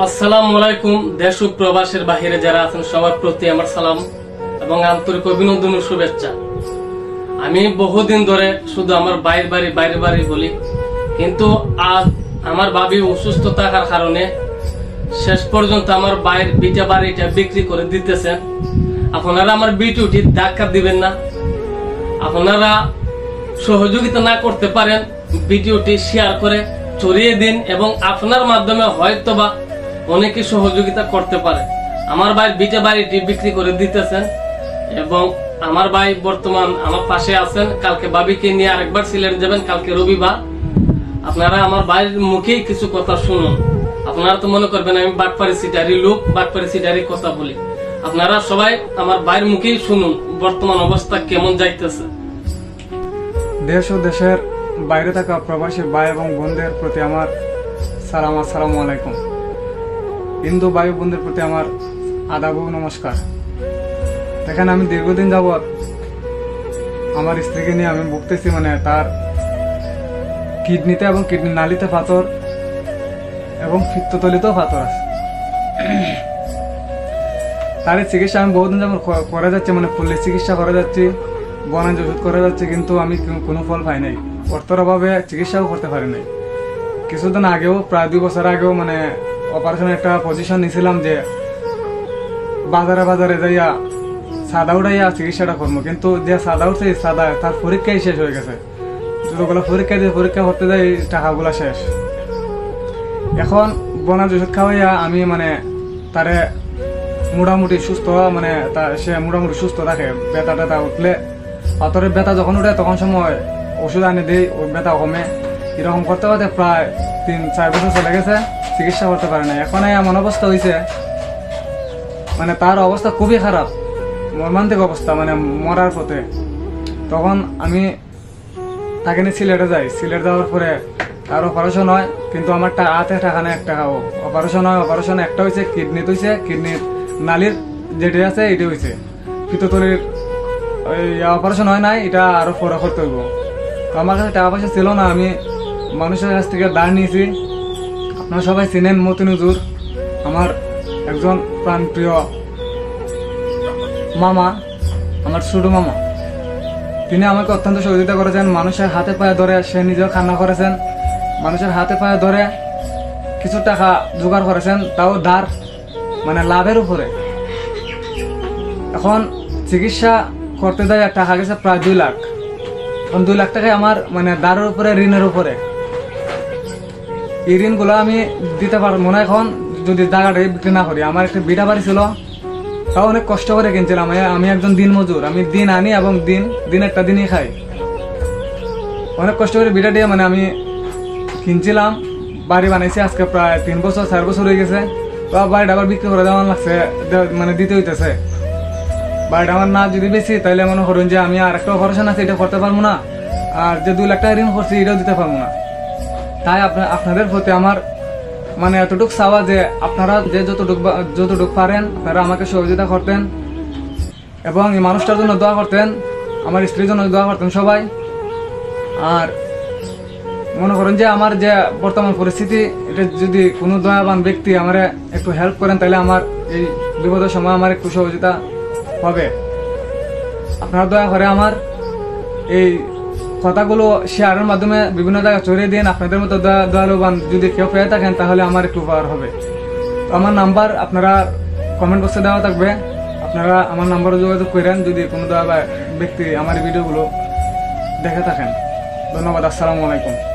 আসসালামু আলাইকুম, দেশ ও প্রবাসের বাহিরে যারা আছেন, সবার প্রতি আমার সালাম এবং আন্তরিক অভিনন্দন ও শুভেচ্ছা। আমি বহুদিন ধরে শুধু আমার বাইরের বাড়ি বাইরের বাড়ি বলি, কিন্তু আজ আমার ভাবি অসুস্থ থাকার কারণে শেষ পর্যন্ত আমার বাইরের বিটা বাড়িটা বিক্রি করে দিতেছেন আপনারা আমার বিটুটি ধাক্কা দিবেন না। আপনারা সহযোগিতা না করতে পারেন, ভিডিওটি শেয়ার করে ছড়িয়ে দিন এবং আপনার মাধ্যমে হয়তোবা অনেকে সহযোগিতা করতে পারে। আমার ভাই বিটা বাড়িটি বিক্রি করে দিতেছেন এবং আমার ভাই বর্তমান আমার পাশে আছেন। কালকে বাবিকে নিয়ে আরেকবার সিলেট যাবেন, কালকে রবিবার। আপনারা আমার ভাইয়ের মুখেই কিছু কথা শুনুন। আপনারা তো মনে করবেন আমি বাটপাড়ি সিটারি লোক বাটপারি সিটারি কথা বলি। আপনারা সবাই আমার ভাইয়ের মুখেই শুনুন, বর্তমান অবস্থা কেমন যাইতেছে। দেশ ও দেশের বাইরে থাকা প্রবাসী ভাই এবং বোনদের প্রতি আমার সালাম, আসসালামু আলাইকুম। হিন্দু ভাই বোনদের প্রতি আমার আদাব নমস্কার। দেখেন, আমি দীর্ঘদিন যাবৎ আমার স্ত্রীকে নিয়ে আমি ভুগতেছি মানে তার কিডনিতে এবং কিডনি নালিতে পাথর এবং ফিত্ততলিতেও পাথর আছে। তার চিকিৎসা আমি বহুদিন যেমন করা যাচ্ছে মানে ফুলের চিকিৎসা করে যাচ্ছি বনাজ ওষুধ করা যাচ্ছে, কিন্তু আমি কোনো ফল পাই নাই। অর্থের অভাবে চিকিৎসাও করতে পারি নাই। কিছুদিন আগেও, প্রায় দুই বছর আগেও মানে অপারেশনের একটা পজিশন নিয়েছিলাম যে বাজারে বাজারে যাইয়া সাদা উঠাইয়া চিকিৎসাটা করব। কিন্তু যে সাদা উঠছে সাদা তার পরীক্ষাই শেষ হয়ে গেছে। যতগুলো পরীক্ষা দিয়ে পরীক্ষা করতে যাই টাকাগুলো শেষ। এখন বনাজ ওষুধ খাওয়াইয়া আমি মানে তারে মোটামুটি সুস্থ মানে সে মোটামুটি সুস্থ থাকে। ব্যথা ট্যাথা উঠলে পাথরের ব্যথা যখন উঠে, তখন সময় ওষুধ আনি দিই, ওই ব্যথা কমে। এরকম করতে করতে প্রায় তিন, চার বছর চলে গেছে। চিকিৎসা করতে পারে না এখন এমন অবস্থা হয়েছে মানে তার অবস্থা খুবই খারাপ, মর্মান্তিক অবস্থা মানে মরার পথে। তখন আমি তাকে নিয়ে সিলেটে যাই। সিলেট যাওয়ার পরে তার অপারেশন হয়, কিন্তু আমার হাতে টাকা নেই, এক টাকাও। অপারেশন হয় অপারেশন একটা হয়েছে কিডনি হয়েছে কিডনির নালির যেটি আছে, এটি হয়েছে ফিততলির ওই অপারেশন হয় নাই, এটা আরও পরে করতে হইব। আমার কাছে টাকা পয়সা ছিল না, আমি মানুষের কাছ থেকে দাঁড় নিয়েছি। আপনারা সবাই চিনেন মতিনুজুর আমার একজন প্রাণপ্রিয় মামা, আমার ছোট মামা। তিনি আমাকে অত্যন্ত সহযোগিতা করেছেন, মানুষের হাতে পায়ে ধরে সে নিজেও খান্না করেছেন, মানুষের হাতে পায়ে ধরে কিছু টাকা জোগাড় করেছেন, তাও দার মানে লাভের উপরে। এখন চিকিৎসা করতে দেয় টাকা গেছে প্রায় দুই লাখ। এখন দুই লাখ টাকায় আমার মানে দারের উপরে, ঋণের উপরে। এই ঋণগুলো আমি দিতে পারব। না এখন যদি জায়গাটা বিক্রি না করি। আমার একটা বিটা বাড়ি ছিল। তাও অনেক কষ্ট করে কিনছিলাম। আমি- একজন দিন মজুর আমি দিন আনি এবং দিন দিন একটা দিনই খাই। অনেক কষ্ট করে বিটা দিয়ে মানে আমি কিনছিলাম। বাড়ি বানাইছি আজকে প্রায় তিন বছর, চার বছর হয়ে গেছে। তো বাড়িটা আবার বিক্রি করে দেওয়া লাগছে। মানে দিতে হইতেছে। বাড়িটা আমার না যদি বেশি তাহলে মনে করুন যে আমি আর একটা অপারেশন আছে, এটা করতে পারব না। আর যে দুই লাখ টাকা ঋণ করছি, এটাও দিতে পারব না। তাই আপনাদের প্রতি আমার মানে এতটুক চাওয়া যে আপনারা যে যতটুক যতটুক পারেন আপনারা আমাকে সহযোগিতা করতেন এবং এই মানুষটার জন্য দোয়া করতেন, আমার স্ত্রীর জন্য দোয়া করতেন সবাই। আর মনে করেন যে আমার যে বর্তমান পরিস্থিতি, এটা যদি কোনো দয়াবান ব্যক্তি আমার একটু হেল্প করেন, তাহলে আমার এই বিপদের সময় আমার একটু সহযোগিতা হবে। আপনারা দয়া করে আমার এই কথাগুলো শেয়ারের মাধ্যমে বিভিন্ন জায়গায় ছড়িয়ে দিন। আপনাদের মতো দয়া- দয়ালুবান যদি কেউ পেয়ে থাকেন, তাহলে আমার একটু উপকার হবে। আমার নাম্বার আপনারা কমেন্ট বক্সে দেওয়া থাকবে। আপনারা আমার নাম্বারে যোগাযোগ করেন যদি কোনো দয়া ব্যক্তি আমার ভিডিওগুলো দেখে থাকেন। ধন্যবাদ, আসসালামু আলাইকুম।